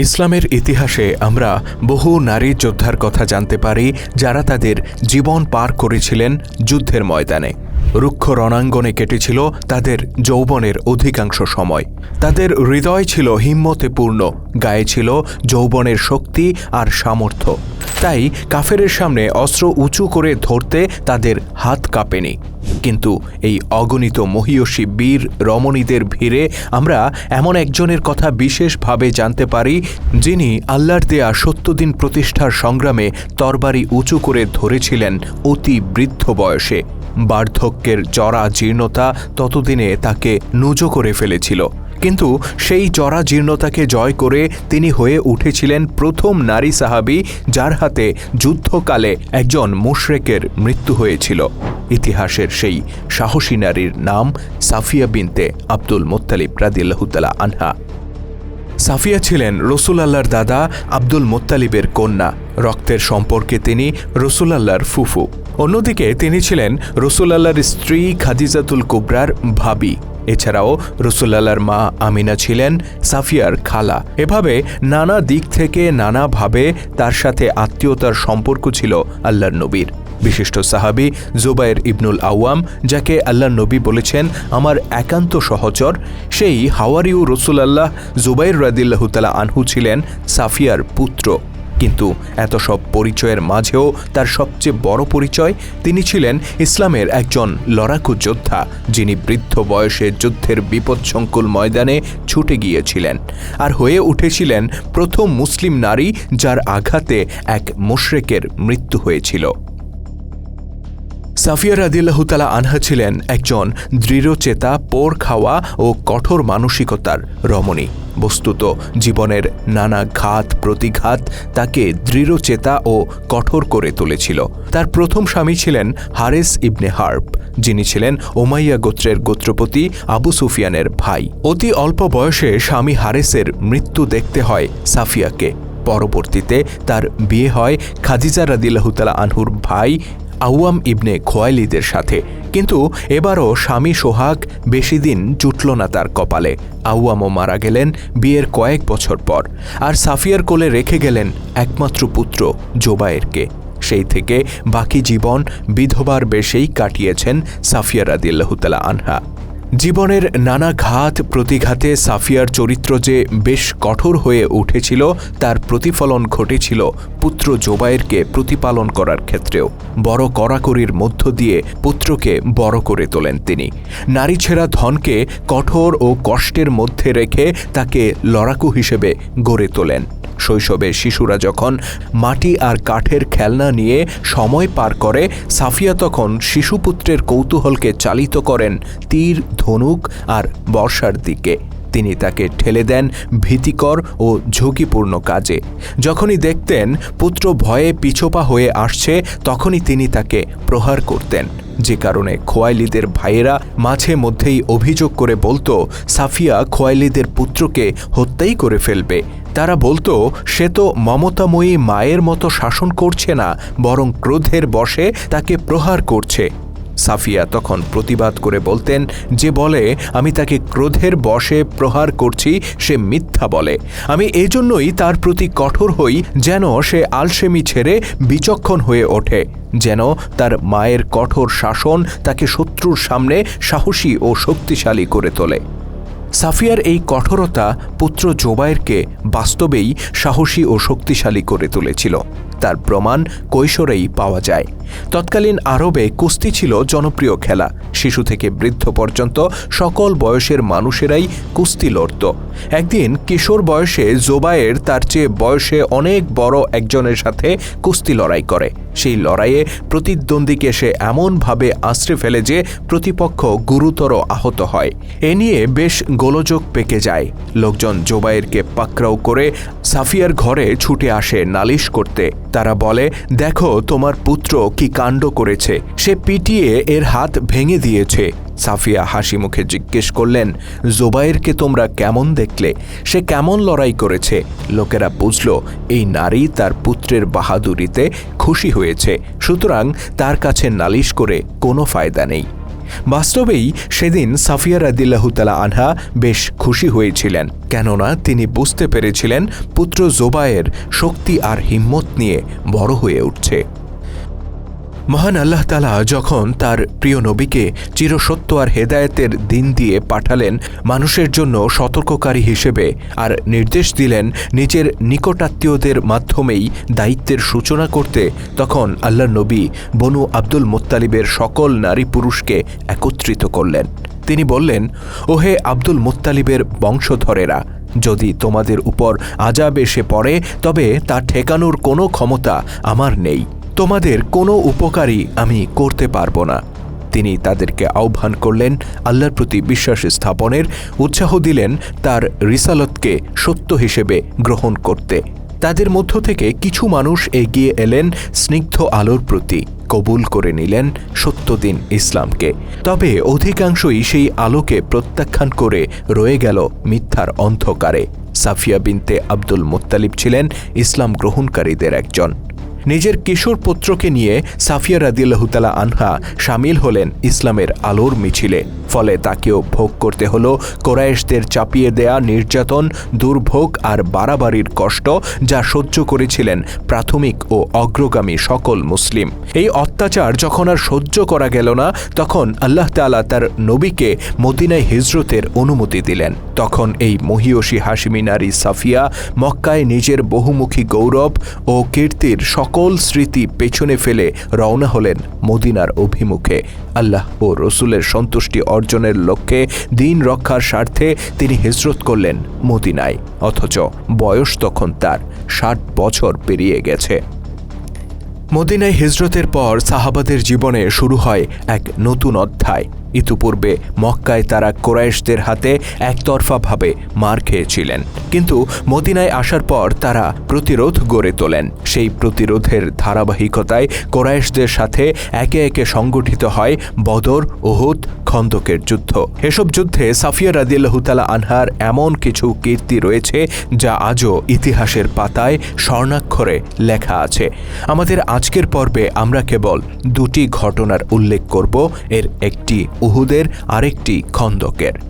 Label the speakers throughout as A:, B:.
A: ইসলামের ইতিহাসে আমরা বহু নারী যোদ্ধার কথা জানতে পারি, যারা তাদের জীবন পার করেছিলেন যুদ্ধের ময়দানে। রুক্ষ রণাঙ্গনে কেটেছিল তাদের যৌবনের অধিকাংশ সময়। তাদের হৃদয় ছিল হিম্মতে পূর্ণ গায়ে ছিল যৌবনের শক্তি আর সামর্থ্য। তাই কাফেরের সামনে অস্ত্র উঁচু করে ধরতে তাদের হাত কাঁপেনি। কিন্তু এই অগণিত মহিয়সী বীর রমণীদের ভিড়ে আমরা এমন একজনের কথা বিশেষভাবে জানতে পারি, যিনি আল্লাহর দেয়া সত্যদিন প্রতিষ্ঠার সংগ্রামে তরবারি উঁচু করে ধরেছিলেন অতি বৃদ্ধ বয়সে। বার্ধক্যের জরা জীর্ণতা ততদিনে তাকে নুজো করে ফেলেছিল। কিন্তু সেই জরা জীর্ণতাকে জয় করে তিনি হয়ে উঠেছিলেন প্রথম নারী সাহাবি, যার হাতে যুদ্ধকালে একজন মুশরেকের মৃত্যু হয়েছিল। ইতিহাসের সেই সাহসী নারীর নাম সাফিয়া বিনতে আব্দুল মোত্তালিব রাদিল্লাহুতালা আনহা। সাফিয়া ছিলেন রসুল আল্লাহর দাদা আব্দুল মোত্তালিবের কন্যা। রক্তের সম্পর্কে তিনি রসুল আল্লাহর ফুফু। অন্যদিকে তিনি ছিলেন রসুল আল্লাহর স্ত্রী খাদিজাতুল কুবরার ভাবি। এছাড়াও রসুল্লাহর মা আমিনা ছিলেন সাফিয়ার খালা। এভাবে নানা দিক থেকে নানাভাবে তার সাথে আত্মীয়তার সম্পর্ক ছিল আল্লাহর নবীর। বিশিষ্ট সাহাবি জুবাইর ইবনুল আওয়াম যাকে আল্লাহ নবী বলেছেন, আমার একান্ত সহচর সেই হাওয়ারিউ রসুল রসুলাল্লাহ জুবাইর রাদিল্লাহতালা আনহু ছিলেন সাফিয়ার পুত্র। কিন্তু এত সব পরিচয়ের মাঝেও তার সবচেয়ে বড় পরিচয় তিনি ছিলেন ইসলামের একজন লড়াকু যোদ্ধা, যিনি বৃদ্ধ বয়সে যুদ্ধের বিপদসংকুল ময়দানে ছুটে গিয়েছিলেন আর হয়ে উঠেছিলেন প্রথম মুসলিম নারী যার আঘাতে এক মুশরেকের মৃত্যু হয়েছিল। সাফিয়া রাদিল্লাহতালা আনহা ছিলেন একজন দৃঢ়চেতা পোর খাওয়া ও কঠোর মানসিকতার রমণী। বস্তুত জীবনের নানা ঘাত, প্রতিঘাত তাকে দৃঢ়চেতা ও কঠোর করে তুলেছিল। তার প্রথম স্বামী ছিলেন হারেস ইবনে হার্প যিনি ছিলেন ওমাইয়া গোত্রের গোত্রপতি আবু সুফিয়ানের ভাই। অতি অল্প বয়সে স্বামী হারেসের মৃত্যু দেখতে হয় সাফিয়াকে। পরবর্তীতে তার বিয়ে হয় খাদিজা রাদিল্লাহতালা আনহুর ভাই আউয়াম ইবনে খোয়াইলিদের সাথে। কিন্তু এবারও স্বামী সোহাগ বেশি দিন জুটল না তার কপালে। আউয়ামও মারা গেলেন বিয়ের কয়েক বছর পর। আর সাফিয়ার কোলে রেখে গেলেন একমাত্র পুত্র জোবায়েরকে। সেই থেকে বাকি জীবন বিধবার বেশেই কাটিয়েছেন সাফিয়া রাদিল্লাহতালা আনহা। জীবনের নানা ঘাত প্রতিঘাতে সাফিয়ার চরিত্র যে বেশ কঠোর হয়ে উঠেছিল, তার প্রতিফলন ঘটেছিল পুত্র জোবায়েরকে প্রতিপালন করার ক্ষেত্রেও বড় কড়াকড়ির মধ্য দিয়ে পুত্রকে বড় করে তোলেন তিনি। নারী ছেঁড়া ধনকে কঠোর ও কষ্টের মধ্যে রেখে তাকে লড়াকু হিসেবে গড়ে তোলেন। শৈশবে শিশুরা যখন মাটি আর কাঠের খেলনা নিয়ে সময় পার করে, সাফিয়া তখন শিশুপুত্রের কৌতূহলকে চালিত করেন তীর, ধনুক আর বর্ষার দিকে। তিনি তাকে ঠেলে দেন ভীতিকর ও ঝুঁকিপূর্ণ কাজে। যখনই দেখতেন পুত্র ভয়ে পিছোপা হয়ে আসছে, তখনই তিনি তাকে প্রহার করতেন। যে কারণে খোয়াইলিদের ভাইয়েরা মাঝে মধ্যেই অভিযোগ করে বলতো, সাফিয়া খোয়াইলিদের পুত্রকে হত্যাই করে ফেলবে। তারা বলতো, সে তো মমতাময়ী মায়ের মতো শাসন করছে না, বরং ক্রোধের বশে তাকে প্রহার করছে। সাফিয়া তখন প্রতিবাদ করে বলতেন, যে বলে, আমি তাকে ক্রোধের বশে প্রহার করছি, সে মিথ্যা বলে। আমি এজন্যই তার প্রতি কঠোর হই, যেন সে আলসেমি ছেড়ে বিচক্ষণ হয়ে ওঠে, যেন তার মায়ের কঠোর শাসন তাকে শত্রুর সামনে সাহসী ও শক্তিশালী করে তোলে। সাফিয়ার এই কঠোরতা পুত্র জোবায়েরকে বাস্তবেই সাহসী ও শক্তিশালী করে তুলেছিল। তার প্রমাণ কৈশোরেই পাওয়া যায়। তৎকালীন আরবে কুস্তি ছিল জনপ্রিয় খেলা। শিশু থেকে বৃদ্ধ পর্যন্ত সকল বয়সের মানুষেরাই কুস্তি লড়ত। একদিন কিশোর বয়সে জোবায়ের তার চেয়ে বয়সে অনেক বড় একজনের সাথে কুস্তি লড়াই করে। সেই লড়াইয়ে প্রতিদ্বন্দ্বীকে সে এমনভাবে আশ্রে ফেলে যে প্রতিপক্ষ গুরুতর আহত হয়। এ নিয়ে বেশ গোলযোগ পেকে যায়। লোকজন জোবায়েরকে পাকড়াও করে সাফিয়ার ঘরে ছুটে আসে নালিশ করতে। তারা বলে, দেখো, তোমার পুত্র কি কাণ্ড করেছে। সে পিটিয়ে এর হাত ভেঙে দিয়েছে। সাফিয়া হাসি মুখে জিজ্ঞেস করলেন, জোবাইরকে তোমরা কেমন দেখলে? সে কেমন লড়াই করেছে? লোকেরা বুঝল, এই নারী তার পুত্রের বাহাদুরিতে খুশি হয়েছে, সুতরাং তার কাছে নালিশ করে কোনো ফায়দা নেই। বাস্তবেই সেদিন সাফিয়া রাদিল্লাহতালা আনহা বেশ খুশি হয়েছিলেন, কেননা তিনি বুঝতে পেরেছিলেন পুত্র জোবায়ের শক্তি আর হিম্মত নিয়ে বড় হয়ে উঠছে। মহান আল্লাহ তালা যখন তার প্রিয় নবীকে চিরসত্য আর হেদায়েতের দিন দিয়ে পাঠালেন মানুষের জন্য সতর্ককারী হিসেবে আর নির্দেশ দিলেন নিজের নিকটাত্মীয়দের মাধ্যমেই দায়িত্বের সূচনা করতে, তখন আল্লাহ নবী বনু আব্দুল মোত্তালিবের সকল নারী পুরুষকে একত্রিত করলেন। তিনি বললেন, ওহে আব্দুল মোত্তালিবের বংশধরেরা, যদি তোমাদের উপর আজাব এসে পড়ে, তবে তা ঠেকানোর কোনো ক্ষমতা আমার নেই। তোমাদের কোনো উপকারই আমি করতে পারব না। তিনি তাদেরকে আহ্বান করলেন, আল্লাহর প্রতি বিশ্বাস স্থাপনের উৎসাহ দিলেন, তার রিসালতকে সত্য হিসেবে গ্রহণ করতে। তাদের মধ্য থেকে কিছু মানুষ এগিয়ে এলেন স্নিগ্ধ আলোর প্রতি, কবুল করে নিলেন সত্যদিন ইসলামকে। তবে অধিকাংশই সেই আলোকে প্রত্যাখ্যান করে রয়ে গেল মিথ্যার অন্ধকারে। সাফিয়া বিনতে আব্দুল মোত্তালিব ছিলেন ইসলাম গ্রহণকারীদের একজন। নিজের কিশোর পুত্রকে নিয়ে সাফিয়া রাদিল্লাহতালা আনহা সামিল হলেন ইসলামের আলোর মিছিলে। ফলে তাকেও ভোগ করতে হল কোরায়েশদের চাপিয়ে দেয়া নির্যাতন, দুর্ভোগ আর বাড়াবাড়ির কষ্ট যা সহ্য করেছিলেন প্রাথমিক ও অগ্রগামী সকল মুসলিম। এই অত্যাচার যখন আর সহ্য করা গেল না, তখন আল্লাহ তালা তার নবীকে মদিনায় হিজরতের অনুমতি দিলেন। তখন এই মহিয়সী হাসিমি নারী সাফিয়া মক্কায় নিজের বহুমুখী গৌরব ও কীর্তির সকল স্মৃতি পেছনে ফেলে রওনা হলেন মদিনার অভিমুখে। আল্লাহ ও রসুলের সন্তুষ্টি অর্জনের লক্ষ্যে দিন রক্ষার স্বার্থে তিনি হিজরত করলেন মদিনায়, অথচ বয়স তখন তার ষাট বছর পেরিয়ে গেছে। মদিনায় হিজরতের পর সাহাবাদের জীবনে শুরু হয় এক নতুন অধ্যায়। ইতুপূর্বে মক্কায় তারা কোরাইশদের হাতে একতরফাভাবে মার খেয়েছিলেন। কিন্তু মদিনায় আসার পর তারা প্রতিরোধ গড়ে তোলেন। সেই প্রতিরোধের ধারাবাহিকতায় কোরাইশদের সাথে একে একে সংগঠিত হয় বদর ওহুদ খন্দকের যুদ্ধ। এসব যুদ্ধে সাফিয়া রাদিল্লাহতালা আনহার এমন কিছু কীর্তি রয়েছে যা আজও ইতিহাসের পাতায় স্বর্ণাক্ষরে লেখা আছে। আমাদের আজকের পর্বে আমরা কেবল দুটি ঘটনার উল্লেখ করব, এর একটি উহুদের, আরেকটি খন্দকের।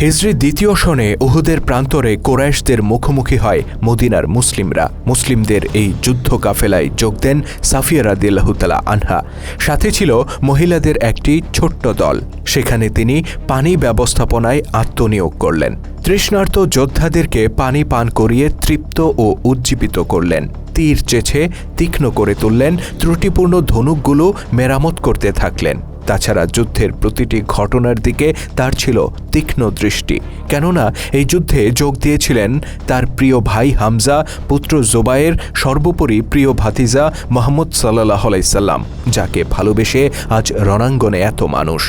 A: হিজরি দ্বিতীয় সনে উহুদের প্রান্তরে কোরাইশদের মুখোমুখি হয় মদিনার মুসলিমরা। মুসলিমদের এই যুদ্ধ কাফেলায় যোগ দেন সাফিয়া রাদিল্লাহতালা আনহা। সাথে ছিল মহিলাদের একটি ছোট্ট দল। সেখানে তিনি পানি ব্যবস্থাপনায় আত্মনিয়োগ করলেন। তৃষ্ণার্ত যোদ্ধাদেরকে পানি পান করিয়ে তৃপ্ত ও উজ্জীবিত করলেন। তীর চেছে তীক্ষ্ণ করে তুললেন। ত্রুটিপূর্ণ ধনুকগুলো মেরামত করতে থাকলেন। তাছাড়া যুদ্ধের প্রতিটি ঘটনার দিকে তার ছিল তীক্ষ্ণ দৃষ্টি। কেননা, এই যুদ্ধে যোগ দিয়েছিলেন তার প্রিয় ভাই হামজা, পুত্র জোবায়ের, সর্বোপরি প্রিয় ভাতিজা মোহাম্মদ সাল্লাহ আলাইসাল্লাম যাকে ভালোবেসে আজ রণাঙ্গনে এত মানুষ।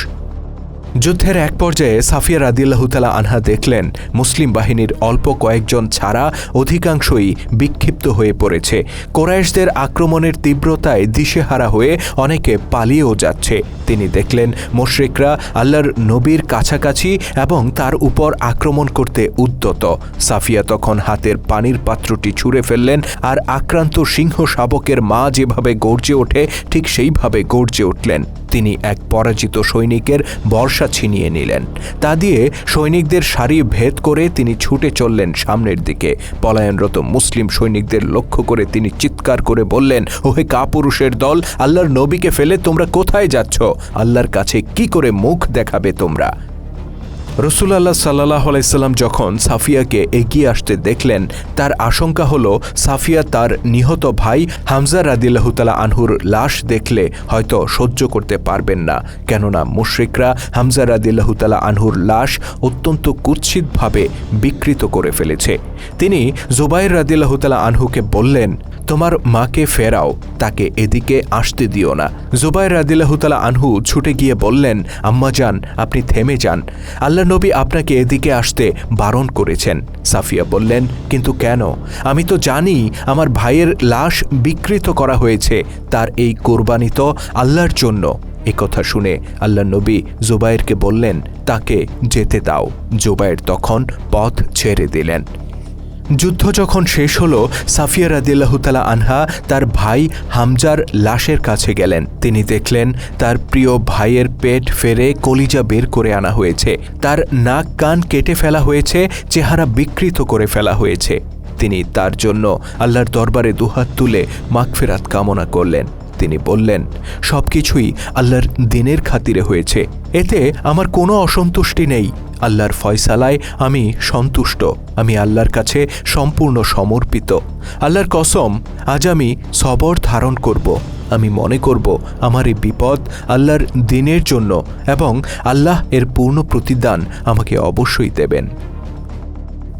A: যুদ্ধের এক পর্যায়ে সাফিয়া রাদিল্লাহতালা আনহা দেখলেন, মুসলিম বাহিনীর অল্প কয়েকজন ছাড়া অধিকাংশই বিক্ষিপ্ত হয়ে পড়েছে। কোরাইশদের আক্রমণের তীব্রতায় দিশেহারা হয়ে অনেকে পালিয়েও যাচ্ছে। তিনি দেখলেন, মোশরেকরা আল্লাহর নবীর কাছাকাছি এবং তার উপর আক্রমণ করতে উদ্যত। সাফিয়া তখন হাতের পানির পাত্রটি ছুঁড়ে ফেললেন আর আক্রান্ত সিংহ শাবকের মা যেভাবে গর্জে ওঠে, ঠিক সেইভাবে গর্জে উঠলেন। তিনি এক পরাজিত সৈনিকের বর্ষা ছিনিয়ে নিলেন। তা দিয়ে সৈনিকদের সারি ভেদ করে তিনি ছুটে চললেন সামনের দিকে। পলায়নরত মুসলিম সৈনিকদের লক্ষ্য করে তিনি চিৎকার করে বললেন, ওহে কাপুরুষের দল, আল্লাহর নবীকে ফেলে তোমরা কোথায় যাচ্ছ? আল্লাহর কাছে কি করে মুখ দেখাবে তোমরা? রসুলাল্লাহ সাল্লাহ আলাইসাল্লাম যখন সাফিয়াকে এগিয়ে আসতে দেখলেন, তার আশঙ্কা হল সাফিয়া তার নিহত ভাই হামজা রাদিল্লাহতালা আনহুর লাশ দেখলে হয়তো সহ্য করতে পারবেন না। কেননা মুশ্রিকরা হামজা রাদিল্লাহতালা আনহুর লাশ অত্যন্ত কুৎসিতভাবে বিকৃত করে ফেলেছে। তিনি জোবাইর রাদিল্লাহতালা আনহুকে বললেন তোমার মাকে ফেরাও, তাকে এদিকে আসতে দিও না। জুবাইর রাদিল্লাহতালা আনহু ছুটে গিয়ে বললেন, আম্মা যান, আপনি থেমে যান। আল্লাহ নবী আপনাকে এদিকে আসতে বারণ করেছেন। সাফিয়া বললেন, কিন্তু কেন? আমি তো জানি আমার ভাইয়ের লাশ বিকৃত করা হয়েছে, তার এই কোরবানি তো আল্লাহর জন্য। কথা শুনে আল্লাহ নবী জুবাইরকে বললেন, তাকে যেতে দাও। জুবাইর তখন পথ ছেড়ে দিলেন। যুদ্ধ যখন শেষ হলো, সাফিয়া রাদিল্লাহতালা আনহা তার ভাই হামজার লাশের কাছে গেলেন। তিনি দেখলেন, তার প্রিয় ভাইয়ের পেট ফেরে কলিজা বের করে আনা হয়েছে। তার নাক কান কেটে ফেলা হয়েছে, চেহারা বিকৃত করে ফেলা হয়েছে। তিনি তার জন্য আল্লাহর দরবারে দুহাত তুলে মাগফেরাত কামনা করলেন। তিনি বললেন, সবকিছুই আল্লাহর দিনের খাতিরে হয়েছে। এতে আমার কোনো অসন্তুষ্টি নেই। আল্লাহর ফয়সালায় আমি সন্তুষ্ট, আমি আল্লাহর কাছে সম্পূর্ণ সমর্পিত। আল্লাহর কসম, আজ আমি সবর ধারণ করব, আমি মনে করব আমার এই বিপদ আল্লাহর দিনের জন্য এবং আল্লাহ এর পূর্ণ প্রতিদান আমাকে অবশ্যই দেবেন।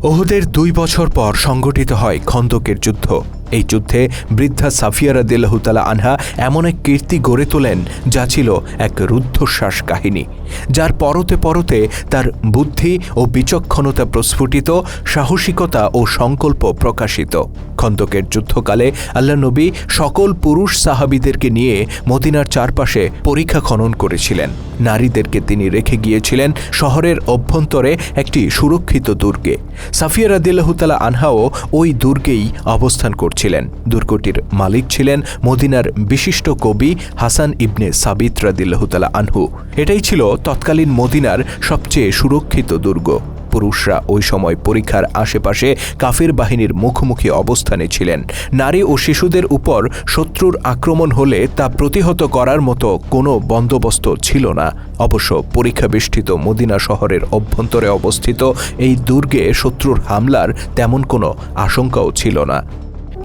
A: ওহদের দুই বছর পর সংগঠিত হয় খন্দকের যুদ্ধ। এই যুদ্ধে বৃদ্ধা সাফিয়া রাদিল্লাহতালা আনহা এমন এক কীর্তি গড়ে তোলেন, যা ছিল এক রুদ্ধশ্বাস কাহিনী, যার পরতে পরতে তার বুদ্ধি ও বিচক্ষণতা প্রস্ফুটিত, সাহসিকতা ও সংকল্প প্রকাশিত। খন্দকের যুদ্ধকালে আল্লাহ নবী সকল পুরুষ সাহাবিদেরকে নিয়ে মদিনার চারপাশে পরীক্ষা খনন করেছিলেন। নারীদেরকে তিনি রেখে গিয়েছিলেন শহরের অভ্যন্তরে একটি সুরক্ষিত দুর্গে। সাফিয়া রাদিল্লাহতালা আনহাও ওই দুর্গেই অবস্থান করছিলেন দুর্গটির মালিক ছিলেন মদিনার বিশিষ্ট কবি হাসান ইবনে সাবিত রাদিল্লাহতালা আনহু। এটাই ছিল তৎকালীন মদিনার সবচেয়ে সুরক্ষিত দুর্গ। পুরুষরা ওই সময় পরীক্ষার আশেপাশে কাফের বাহিনীর মুখোমুখি অবস্থানে ছিলেন। নারী ও শিশুদের উপর শত্রুর আক্রমণ হলে তা প্রতিহত করার মতো কোনো বন্দোবস্ত ছিল না। অবশ্য পরীক্ষা বেষ্টিত মদিনা শহরের অভ্যন্তরে অবস্থিত এই দুর্গে শত্রুর হামলার তেমন কোনো আশঙ্কাও ছিল না।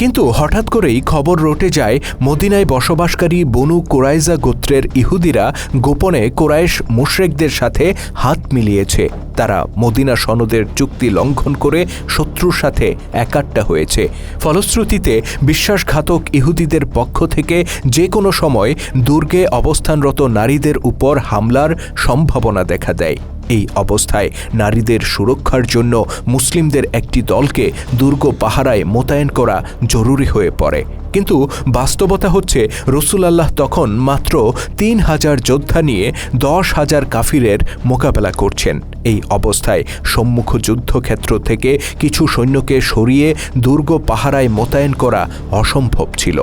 A: কিন্তু হঠাৎ করেই খবর রটে যায়, মদিনায় বসবাসকারী বনু কোরাইজা গোত্রের ইহুদিরা গোপনে কোরাইশ মুশরেকদের সাথে হাত মিলিয়েছে। তারা মদিনা সনদের চুক্তি লঙ্ঘন করে শত্রুর সাথে একাট্টা হয়েছে। ফলশ্রুতিতে বিশ্বাসঘাতক ইহুদিদের পক্ষ থেকে যে কোনো সময় দুর্গে অবস্থানরত নারীদের উপর হামলার সম্ভাবনা দেখা দেয়। এই অবস্থায়। নারীদের সুরক্ষার জন্য মুসলিমদের একটি দলকে দুর্গ পাহারায় মোতায়েন করা জরুরি হয়ে পড়ে। কিন্তু বাস্তবতা হচ্ছে, রসুলাল্লাহ তখন মাত্র তিন হাজার যোদ্ধা নিয়ে দশ হাজার কাফিরের মোকাবেলা করছেন। এই অবস্থায় সম্মুখ যুদ্ধক্ষেত্র থেকে কিছু সৈন্যকে সরিয়ে দুর্গ পাহারায় মোতায়েন করা অসম্ভব ছিল।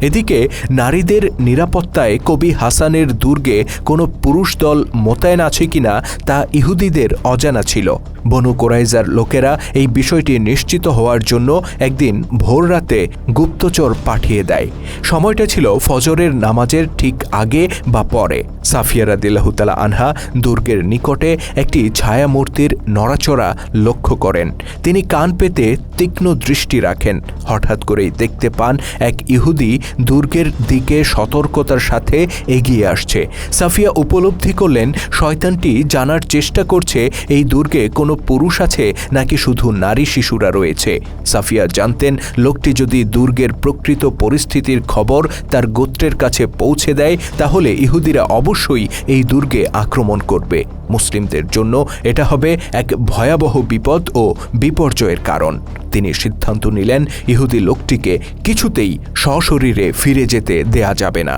A: এদিকে নারীদের নিরাপত্তায় কবি হাসানের দুর্গে কোনো পুরুষ দল মোতায়েন আছে কিনা তা ইহুদিদের অজানা ছিল। বনু কোরাইজার লোকেরা এই বিষয়টি নিশ্চিত হওয়ার জন্য একদিন ভোর রাতে গুপ্তচর পাঠিয়ে দেয়। সময়টা ছিল ফজরের নামাজের ঠিক আগে বা পরে। সাফিয়ারা দিল্লাহুতালা আনহা দুর্গের নিকটে একটি ছায়ামূর্তির নড়াচড়া লক্ষ্য করেন। তিনি কান পেতে তীক্ষ্ণ দৃষ্টি রাখেন। হঠাৎ করেই দেখতে পান এক ইহুদি দুর্গের দিকে সতর্কতার সাথে এগিয়ে আসছে। সাফিয়া উপলব্ধি করলেন, শয়তানটি জানার চেষ্টা করছে, এই দুর্গে কোনো পুরুষ আছে নাকি শুধু নারী শিশুরা রয়েছে? সাফিয়া জানতেন, লোকটি যদি দুর্গের প্রকৃত পরিস্থিতির খবর তার গোত্রের কাছে পৌঁছে দেয়, তাহলে ইহুদিরা অবশ্যই এই দুর্গে আক্রমণ করবে। মুসলিমদের জন্য এটা হবে এক ভয়াবহ বিপদ ও বিপর্যয়ের কারণ। তিনি সিদ্ধান্ত নিলেন ইহুদি লোকটিকে কিছুতেই সশরীরে ফিরে যেতে দেয়া যাবে না।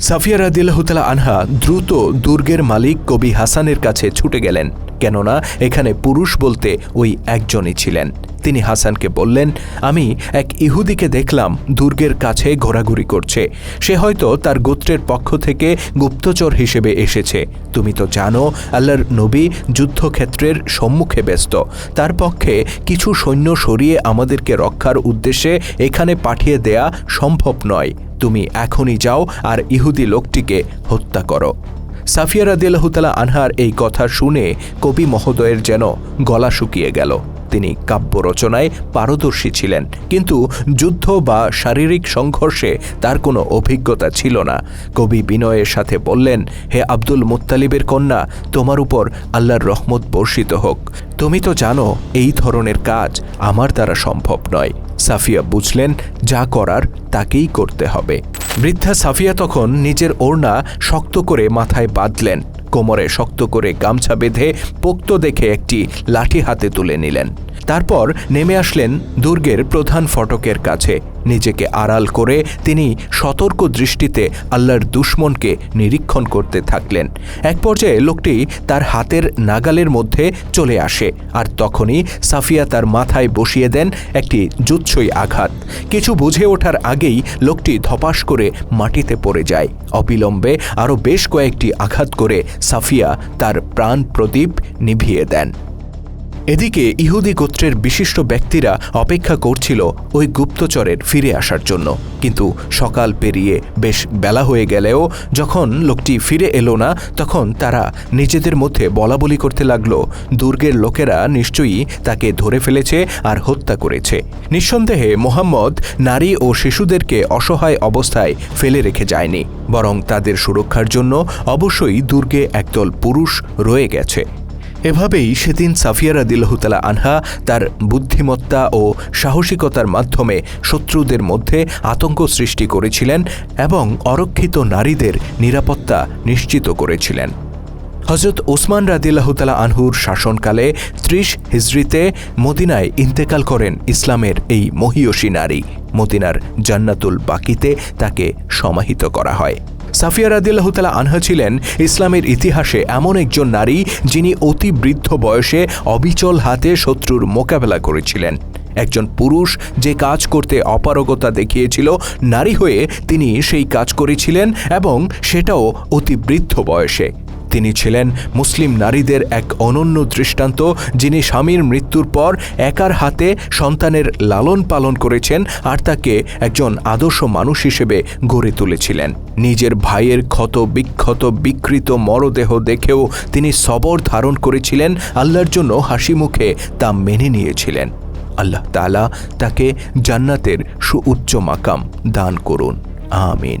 A: সাফিয়া রাদিল্লাহতালা আনহা দ্রুত দুর্গের মালিক কবি হাসানের কাছে ছুটে গেলেন, কেননা এখানে পুরুষ বলতে ওই একজনই ছিলেন। তিনি হাসানকে বললেন, আমি এক ইহুদিকে দেখলাম দুর্গের কাছে ঘোরাঘুরি করছে। সে হয়তো তার গোত্রের পক্ষ থেকে গুপ্তচর হিসেবে এসেছে। তুমি তো জানো, আল্লাহর নবী যুদ্ধক্ষেত্রের সম্মুখে ব্যস্ত। তার পক্ষে কিছু সৈন্য সরিয়ে আমাদেরকে রক্ষার উদ্দেশ্যে এখানে পাঠিয়ে দেয়া সম্ভব নয়। তুমি এখনই যাও আর ইহুদি লোকটিকে হত্যা করো। সাফিয়া রাদিয়াল্লাহতালা আনহার এই কথা শুনে কবি মহোদয়ের যেন গলা শুকিয়ে গেল। তিনি কাব্য রচনায় পারদর্শী ছিলেন। কিন্তু যুদ্ধ বা শারীরিক সংঘর্ষে তার কোনো অভিজ্ঞতা ছিল না। কবি বিনয়ের সাথে বললেন, হে আব্দুল মুত্তালিবের কন্যা, তোমার উপর আল্লাহর রহমত বর্ষিত হোক। তুমি তো জানো, এই ধরনের কাজ আমার দ্বারা সম্ভব নয়। সাফিয়া বুঝলেন, যা করার তাকেই করতে হবে। বৃদ্ধা সাফিয়া তখন নিজের ওড়না শক্ত করে মাথায় বাঁধলেন। কোমরে শক্ত করে গামছা বেঁধে পোক্ত দেখে একটি লাঠি হাতে তুলে নিলেন। তারপর নেমে আসলেন দুর্গের প্রধান ফটকের কাছে। নিজেকে আড়াল করে তিনি সতর্ক দৃষ্টিতে আল্লাহর দুশ্মনকে নিরীক্ষণ করতে থাকলেন। এক পর্যায়ে লোকটি তার হাতের নাগালের মধ্যে চলে আসে আর তখনই সাফিয়া তার মাথায় বসিয়ে দেন একটি জুৎসই আঘাত। কিছু বুঝে ওঠার আগেই লোকটি ধপাস করে মাটিতে পড়ে যায়। অবিলম্বে আরও বেশ কয়েকটি আঘাত করে সাফিয়া তার প্রাণ প্রদীপ নিভিয়ে দেন। এদিকে ইহুদি গোত্রের বিশিষ্ট ব্যক্তিরা অপেক্ষা করছিল ওই গুপ্তচরের ফিরে আসার জন্য। কিন্তু সকাল পেরিয়ে বেশ বেলা হয়ে গেলেও যখন লোকটি ফিরে এলো না, তখন তারা নিজেদের মধ্যে বলাবলি করতে লাগল। দুর্গের লোকেরা নিশ্চয়ই তাকে ধরে ফেলেছে আর হত্যা করেছে। নিঃসন্দেহে মোহাম্মদ নারী ও শিশুদেরকে অসহায় অবস্থায় ফেলে রেখে যায়নি, বরং তাদের সুরক্ষার জন্য অবশ্যই দুর্গে একদল পুরুষ রয়ে গেছে। এভাবেই সেদিন সাফিয়া রাদিল্লাহতালা আনহা তার বুদ্ধিমত্তা ও সাহসিকতার মাধ্যমে শত্রুদের মধ্যে আতঙ্ক সৃষ্টি করেছিলেন এবং অরক্ষিত নারীদের নিরাপত্তা নিশ্চিত করেছিলেন। হজরত ওসমান রাদিল্লাহতালা আনহুর শাসনকালে ত্রিশ হিজড়িতে মদিনায় ইন্তেকাল করেন ইসলামের এই মহিয়সী নারী। মদিনার জান্নাতুল বাকিতে তাকে সমাহিত করা হয়। সাফিয়া রাদিল্লাহতালা আনহা ছিলেন ইসলামের ইতিহাসে এমন একজন নারী যিনি অতি বৃদ্ধ বয়সে অবিচল হাতে শত্রুর মোকাবেলা করেছিলেন। একজন পুরুষ যে কাজ করতে অপারগতা দেখিয়েছিল, নারী হয়ে তিনি সেই কাজ করেছিলেন এবং সেটাও অতি বৃদ্ধ বয়সে। তিনি ছিলেন মুসলিম নারীদের এক অনন্য দৃষ্টান্ত, যিনি স্বামীর মৃত্যুর পর একার হাতে সন্তানের লালন পালন করেছেন আর তাকে একজন আদর্শ মানুষ হিসেবে গড়ে তুলেছিলেন। নিজের ভাইয়ের ক্ষত, বিক্ষত, বিকৃত মরদেহ দেখেও তিনি সবর ধারণ করেছিলেন, আল্লাহর জন্য হাসি মুখে তা মেনে নিয়েছিলেন। আল্লাহ তালা তাকে জান্নাতের সুউচ্চ মাকাম দান করুন। আমিন।